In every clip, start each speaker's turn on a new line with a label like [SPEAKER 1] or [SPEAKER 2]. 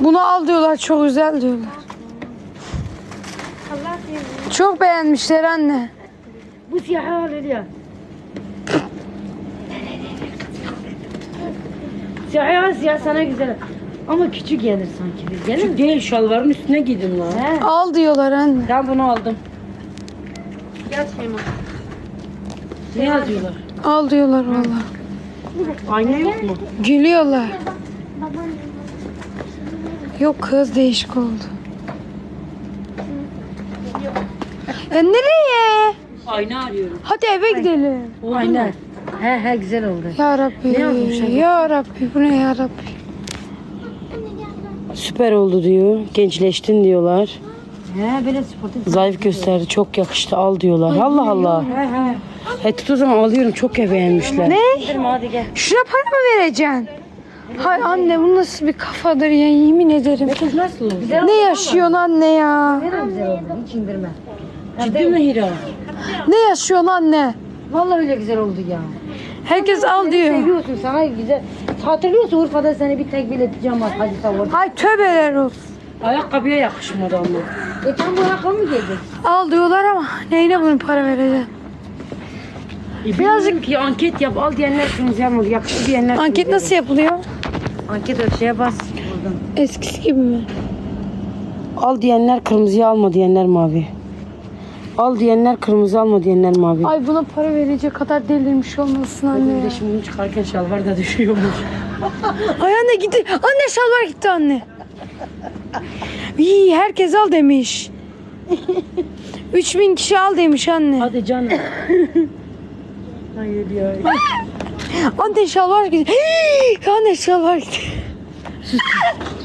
[SPEAKER 1] Bunu al diyorlar çok güzel diyorlar. Çok beğenmişler anne.
[SPEAKER 2] Bu siyahı al Hülya. Siyahı al siyah sana güzel. Ama küçük gelir sanki. Gelir mi?
[SPEAKER 3] Küçük değil şalvarın üstüne giydim lan.
[SPEAKER 2] He.
[SPEAKER 1] Al diyorlar anne.
[SPEAKER 3] Ben bunu aldım.
[SPEAKER 2] Gel Şeyma.
[SPEAKER 3] Ne yazıyorlar?
[SPEAKER 1] Al diyorlar valla.
[SPEAKER 3] Ayna yok mu?
[SPEAKER 1] Gülüyorlar. Yok kız değişik oldu. E nereye?
[SPEAKER 3] Ayna arıyorum.
[SPEAKER 1] Hadi eve gidelim.
[SPEAKER 2] Aynen. He he güzel oldu.
[SPEAKER 1] Ya Rabbi.
[SPEAKER 2] Ne acaba?
[SPEAKER 1] Ya Rabbi bu ne ya Rabbi.
[SPEAKER 3] Süper oldu diyor. Gençleştin diyorlar.
[SPEAKER 2] He böyle sportif.
[SPEAKER 3] Zayıf gösterdi. Çok yakıştı. Al diyorlar. Allah Allah.
[SPEAKER 2] He he.
[SPEAKER 3] He tut o zaman alıyorum. Çok beğenmişler.
[SPEAKER 1] Ne?
[SPEAKER 2] Hadi gel.
[SPEAKER 1] Şuna para mı vereceksin? Hay anne bu nasıl bir kafadır ya yemin ederim.
[SPEAKER 3] Kız nasıl oldu?
[SPEAKER 2] Güzel
[SPEAKER 1] Ne yaşıyorsun anne ya?
[SPEAKER 2] ama. Ne güzel oldu. Hiç indirme.
[SPEAKER 3] Ciddi mi Hira?
[SPEAKER 1] Ne yaşıyorsun anne?
[SPEAKER 2] Vallahi öyle güzel oldu ya.
[SPEAKER 1] Herkes al diyor.
[SPEAKER 2] Seviyorsun sana güzel. Hatırlıyorsun Urfa'da seni bir tek bile pijama var. Hadi savur.
[SPEAKER 1] Hay tövbeler olsun.
[SPEAKER 3] Ayakkabıya yakışmadı ama.
[SPEAKER 2] E sen bu ayakkabı mı giydin?
[SPEAKER 1] Al diyorlar ama neyine bunu para vereceksin?
[SPEAKER 3] E, Birazcık ki anket yap. Al diyenler kırmızı yapmadı. Yakıştı diyenler
[SPEAKER 1] Anket nasıl yapılıyor?
[SPEAKER 2] Anket ölçüye bas. Buradan.
[SPEAKER 1] Eskisi gibi mi?
[SPEAKER 3] Al diyenler kırmızıyı alma diyenler mavi. Al diyenler kırmızı alma diyenler mavi.
[SPEAKER 1] Ay buna para verecek kadar delirmiş olmasın anne ya.
[SPEAKER 3] de şimdi çıkarken şalvar da düşüyormuş.
[SPEAKER 1] Ay anne gitti. Anne şalvar gitti anne. İyi herkes al demiş. 3000 kişi al demiş anne.
[SPEAKER 3] Hadi canım. Hayır ya.
[SPEAKER 1] Anne şalvar gitti. Anne şalvar gitti.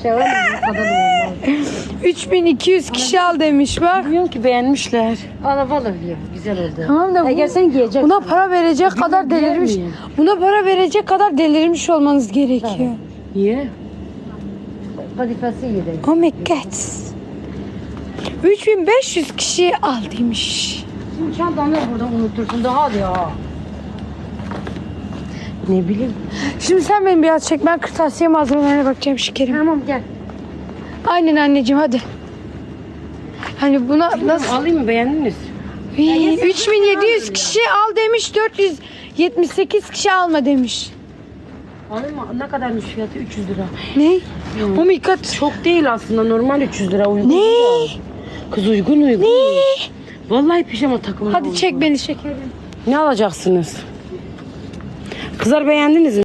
[SPEAKER 2] Şey var mı? Bu kadar da olmaz.
[SPEAKER 1] 3200 kişi al demiş bak.
[SPEAKER 3] Bilmiyorum ki beğenmişler.
[SPEAKER 2] Alabalı diyor. Güzel oldu.
[SPEAKER 1] Tamam da bu-
[SPEAKER 2] Eğer sen giyeceksin.
[SPEAKER 1] Buna para verecek kadar delirmiş.
[SPEAKER 3] miyim?
[SPEAKER 1] Buna para verecek kadar delirmiş olmanız gerekiyor.
[SPEAKER 3] Niye?
[SPEAKER 2] Kadifesi yedi.
[SPEAKER 1] Oh my god. 3500 kişi al demiş.
[SPEAKER 2] Şimdi çantanı burada unutursun daha ya.
[SPEAKER 3] Ne bileyim.
[SPEAKER 1] Şimdi sen beni biraz çek. Ben kırtasiye malzemelerine bakacağım şekerim.
[SPEAKER 2] Tamam gel.
[SPEAKER 1] Aynen anneciğim hadi. Hani buna nasıl?
[SPEAKER 3] Alayım mı beğendiniz?
[SPEAKER 1] Hii, 3700 kişi al demiş. 478 kişi alma demiş.
[SPEAKER 3] Alayım mı? Ne kadarmış fiyatı? 300 lira.
[SPEAKER 1] Ne? Oh my god.
[SPEAKER 3] Çok değil aslında normal 300 lira uygun.
[SPEAKER 1] Ne?
[SPEAKER 3] ya. Kız uygun uygun. Ne? Vallahi pijama takımı.
[SPEAKER 1] Hadi çek beni şekerim.
[SPEAKER 3] Ne alacaksınız? Kızlar beğendiniz mi?